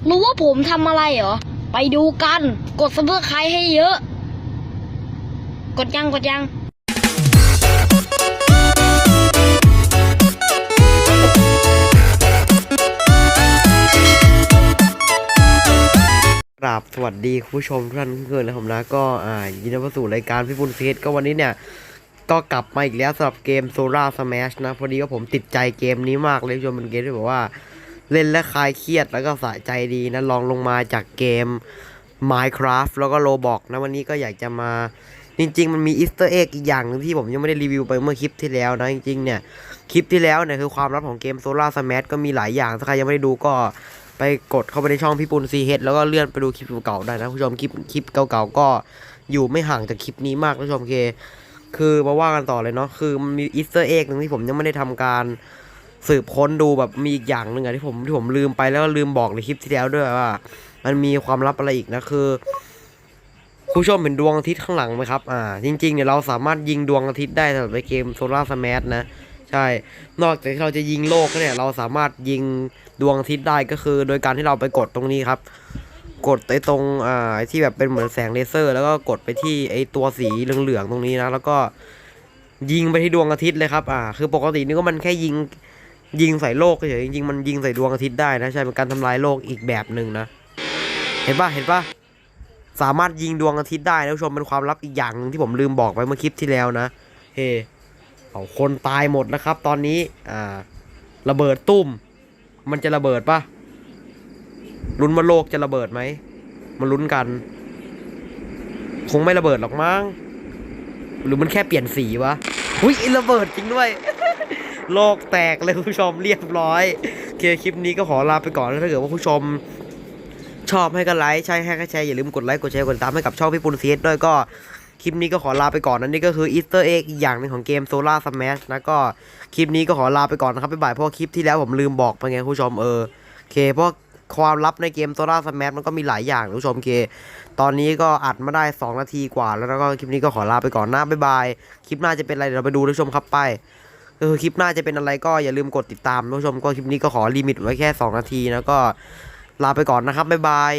ากรู้ว่าผมทำอะไรเหรอ ไปดูกัน กดซับสไครให้เยอะ กดยังกดยังกราบสวัสดีคุณผู้ชมทุกท่านเพื่อนนะผมนะก็อ่ายินดีต้อนรับสู่รายการพี่ปุณเซตก็วันนี้เนี่ยก็กลับมาอีกแล้วสำหรับเกม Solar Smash นะ พอดีก็ผมติดใจเกมนี้มากเลยคุณผู้ชมเป็นเกมที่แบบว่า เล่นและคลายเครียดแล้วก็สะใจดีนะลองลงมาจากเกม Minecraft แล้วก็ Roblox นะวันนี้ก็อยากจะมาจริงๆ มันมีอีสเตอร์เอ็กอีกอย่างนึงที่ผมยังไม่ได้รีวิวไปเมื่อคลิปที่แล้วนะ จริงๆ เนี่ย คลิปที่แล้วเนี่ย คือความลับของเกม Solar Smash ก็มีหลายอย่าง ถ้าใครยังไม่ได้ดูก็ไปกดเข้าไปในช่องพี่ปุณซีเฮดแล้วก็เลื่อนไปดูคลิปเก่าๆได้นะผู้ชมคลิปคลิปเก่าๆก็อยู่ไม่ห่างจากคลิปนี้มากนะผู้ชมเค คือมาว่ากันต่อเลยเนาะคือมันมีอีสเตอร์เอ็กหนึ่งที่ผมยังไม่ได้ทำการ สืบค้นดูแบบมีอีกอย่างหนึ่งอะที่ผมที่ผมลืมไปแล้วก็ลืมบอกในคลิปที่แล้วด้วยว่า มันมีความลับอะไรอีกนะคือผู้ชมเห็นดวงอาทิตย์ข้างหลังไหมครับ อ่า จริงๆ เนี่ยเราสามารถยิงดวงอาทิตย์ได้สำหรับในเกมโซลาร์สมาร์ทนะ ใช่ นอกจากที่เราจะยิงโลกแล้วเนี่ย เราสามารถยิงดวงอาทิตย์ได้ก็คือ โดยการที่เราไปกดตรงนี้ครับ กดไอ้ตรง อ่า ที่แบบเป็นเหมือนแสงเลเซอร์ แล้วก็กดไปที่ไอ้ตัวสีเหลืองๆ ตรงนี้นะ แล้วก็ยิงไปที่ดวงอาทิตย์เลยครับ อ่า คือปกตินี่ก็มันแค่ยิง ยิงใส่โลกเฉยจริงๆมันยิงใส่ดวงอาทิตย์ได้นะใช่เป็นการทำลายโลกอีกแบบหนึ่งนะ เห็นปะเห็นปะสามารถยิงดวงอาทิตย์ได้นะผู้ชมเป็นความลับอีกอย่างนึงที่ผมลืมบอกไปเมื่อคลิปที่แล้วนะ เฮ้เอาคนตายหมดนะครับ ตอนนี้อ่าระเบิดตุ้ม มันจะระเบิดปะลุ้นว่าโลกจะระเบิดไหมมาลุ้นกัน คงไม่ระเบิดหรอกมั้งหรือมันแค่เปลี่ยนสีวะอุ้ยระเบิดจริงด้วย โลกแตกเลยคุณผู้ชมเรียบร้อยโอเคคลิปนี้ก็ขอลาไปก่อนนะถ้าเกิดว่าผู้ชมชอบให้ก็ไลค์ใช่ให้ก็แชร์อย่าลืมกดไลค์กดแชร์กดติดตามให้กับช่องพี่ปุณเซียด้วยก็คลิปนี้ก็ขอลาไปก่อนนะนี่ก็คืออีสเตอร์เอ็กอีกอย่างหนึ่งของเกม Solar Smash นะก็คลิปนี้ก็ขอลาไปก่อนนะครับบ๊ายบายเพราะคลิปที่แล้วผมลืมบอกไปไงคุณผู้ชมเออโอเคเพราะความลับในเกม Solar Smash มันก็มีหลายอย่างคุณผู้ชมเค ตอนนี้ก็อัดมาได้ 2 นาทีกว่าแล้วแล้วก็คลิปนี้ก็ขอลาไปก่อนนะบ๊ายบาย คลิปหน้าจะเป็นอะไรเดี๋ยวเราไปดูผู้ชมครับไป เออคลิปหน้าจะเป็นอะไรก็อย่าลืมกดติดตามผู้ชมก็คลิปนี้ก็ขอลิมิตไว้แค่ 2 นาทีนะก็ลาไปก่อนนะครับบ๊ายบาย